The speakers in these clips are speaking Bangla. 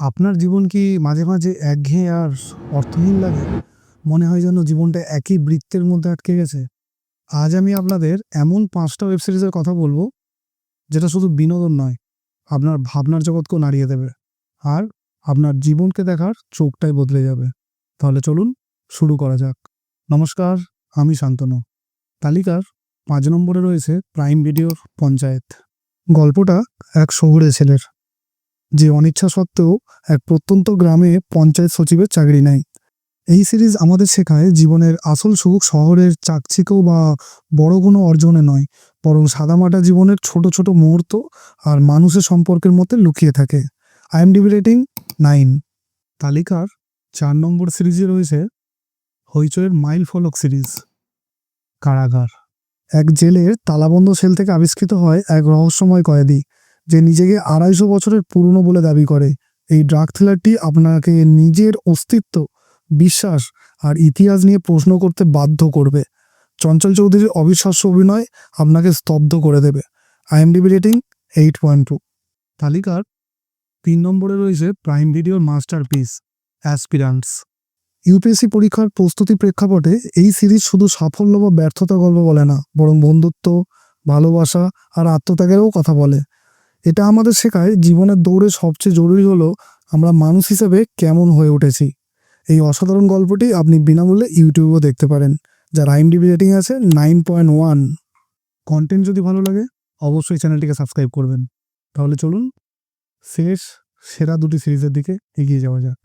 আপনার জীবন কি মাঝে, মাঝে একঘেয়ে আর অর্থহীন লাগে? মনে হয় যেন জীবনটা একই বৃত্তের মধ্যে আটকে গেছে? আজ আমি আপনাদের এমন ৫ টা ওয়েব সিরিজের কথা বলব, যেটা শুধু বিনোদন নয়, আপনার ভাবনার জগৎকেও নাড়িয়ে দেবে। আর আপনার জীবনকে দেখার চোখটাই বদলে যাবে। তাহলে চলুন শুরু করা যাক। নমস্কার, আমি শান্তনু। তালিকার পাঁচ নম্বরে রয়েছে প্রাইম ভিডিওর 'পঞ্চায়েত'। গল্পটা এক শহুরে ছেলের, যে অনিচ্ছা সত্ত্বেও এক প্রত্যন্ত গ্রামে পঞ্চায়েত সচিবের চাকরি নেয়। এই সিরিজ আমাদের শেখায় জীবনের আসল সুখ শহরের চাকচিক্য বা বড় কোনো অর্জনে নয়, বরং সাদামাটা জীবনের ছোট, ছোট মুহূর্ত আর মানুষের সম্পর্কের মধ্যে লুকিয়ে থাকে। IMDb রেটিং নাইন তালিকার চার নম্বর সিরিজে রয়েছে হইচইয়ের মাইল ফলক সিরিজ 'কারাগার'। এক জেলের তালাবন্ধ সেল থেকে আবিষ্কৃত হয় এক রহস্যময় কয়েদি, যে নিজেকে ২৫০ বছরের পুরনো বলে দাবি করে। এই ড্রাগ থ্রিলারটি আপনাকে নিজের অস্তিত্ব, বিশ্বাস আর ইতিহাস নিয়ে প্রশ্ন করতে বাধ্য করবে। চঞ্চল চৌধুরীর অবিশ্বাস্য অভিনয় আপনাকে স্তব্ধ করে দেবে। IMDb rating 8.2। তালিকার তিন নম্বরে রয়েছে প্রাইম ভিডিওর মাস্টারপিস 'অ্যাসপিরান্টস'। ইউপিএসসি পরীক্ষার প্রস্তুতি প্রেক্ষাপটে এই সিরিজ শুধু সাফল্য বা ব্যর্থতা গল্প বলে না, বরং বন্ধুত্ব, ভালোবাসা আর আত্মত্যাগেরও কথা বলে। এটা আমাদের শেখায় জীবনের দৌড়ে সবচেয়ে জরুরি হলো আমরা মানুষ হিসেবে কেমন হয়ে উঠেছি। এই অসাধারণ গল্পটি আপনি বিনামূল্যে ইউটিউবেও দেখতে পারেন, যার IMDb রেটিং আছে নাইন পয়েন্ট ওয়ান কন্টেন্ট যদি ভালো লাগে অবশ্যই চ্যানেলটিকে সাবস্ক্রাইব করবেন। তাহলে চলুন শেষ সেরা দুটি সিরিজের দিকে এগিয়ে যাওয়া যাক।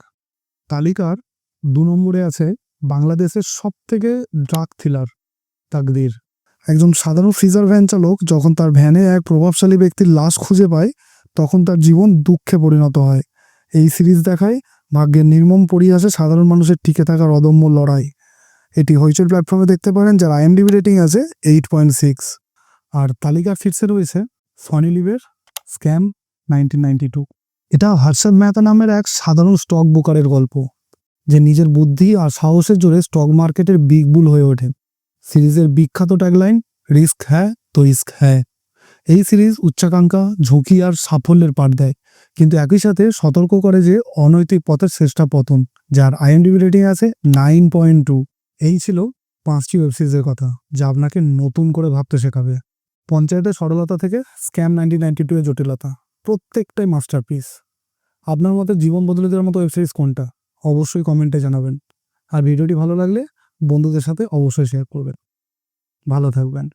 তালিকার দু নম্বরে আছে বাংলাদেশের সব থেকে ড্রাগ থ্রিলার 'তাকদীর'। একজন সাধারণ ফ্রিজার ভ্যান চালক যখন তার ভ্যানে এক প্রভাবশালী ব্যক্তির লাশ খুঁজে পায়, তখন তার জীবন দুঃখে পরিণত হয়। এই সিরিজ দেখায় ভাগ্যের নির্মম পরিহাসে সাধারণ মানুষের টিকে থাকার অদম্য লড়াই। এটি হইচই প্ল্যাটফর্মে দেখতে পারেন, যার IMDb রেটিং আছে 8.6। আর তালিকা শীর্ষে রয়েছে সনি লিভের 'স্ক্যাম 1992'। এটা হর্ষদ মেহতা নামের এক সাধারণ স্টক ব্রোকারের গল্প, যে নিজের বুদ্ধি আর সাহসের জোরে স্টক মার্কেটের বিগ বুল হয়ে ওঠে। সিরিজের বিখ্যাত ট্যাগলাইন 'রিস্ক হ্যাঁ তো রিস্ক হ্যাঁ এই সিরিজ উচ্চাকাঙ্ক্ষা, ঝুঁকি আর সাফল্যের পাঠ দেয়, কিন্তু একই সাথে সতর্ক করে যে অনৈতিক পথের শ্রেষ্ঠা পতন, যার IMDb রেটিং আছে 9.2। এই ছিল পাঁচটি ওয়েব সিরিজের কথা, যা আপনাকে নতুন করে ভাবতে শেখাবে। পঞ্চায়েতের সরলতা থেকে 'স্ক্যাম 1992' এর জটিলতা, প্রত্যেকটাই মাস্টারপিস। আপনার মতে জীবন বদলে দেওয়ার মতো ওয়েব সিরিজ কোনটা? অবশ্যই কমেন্টে জানাবেন। আর ভিডিওটি ভালো লাগলে বন্ধুদের সাথে অবশ্যই শেয়ার করবেন। ভালো থাকবেন।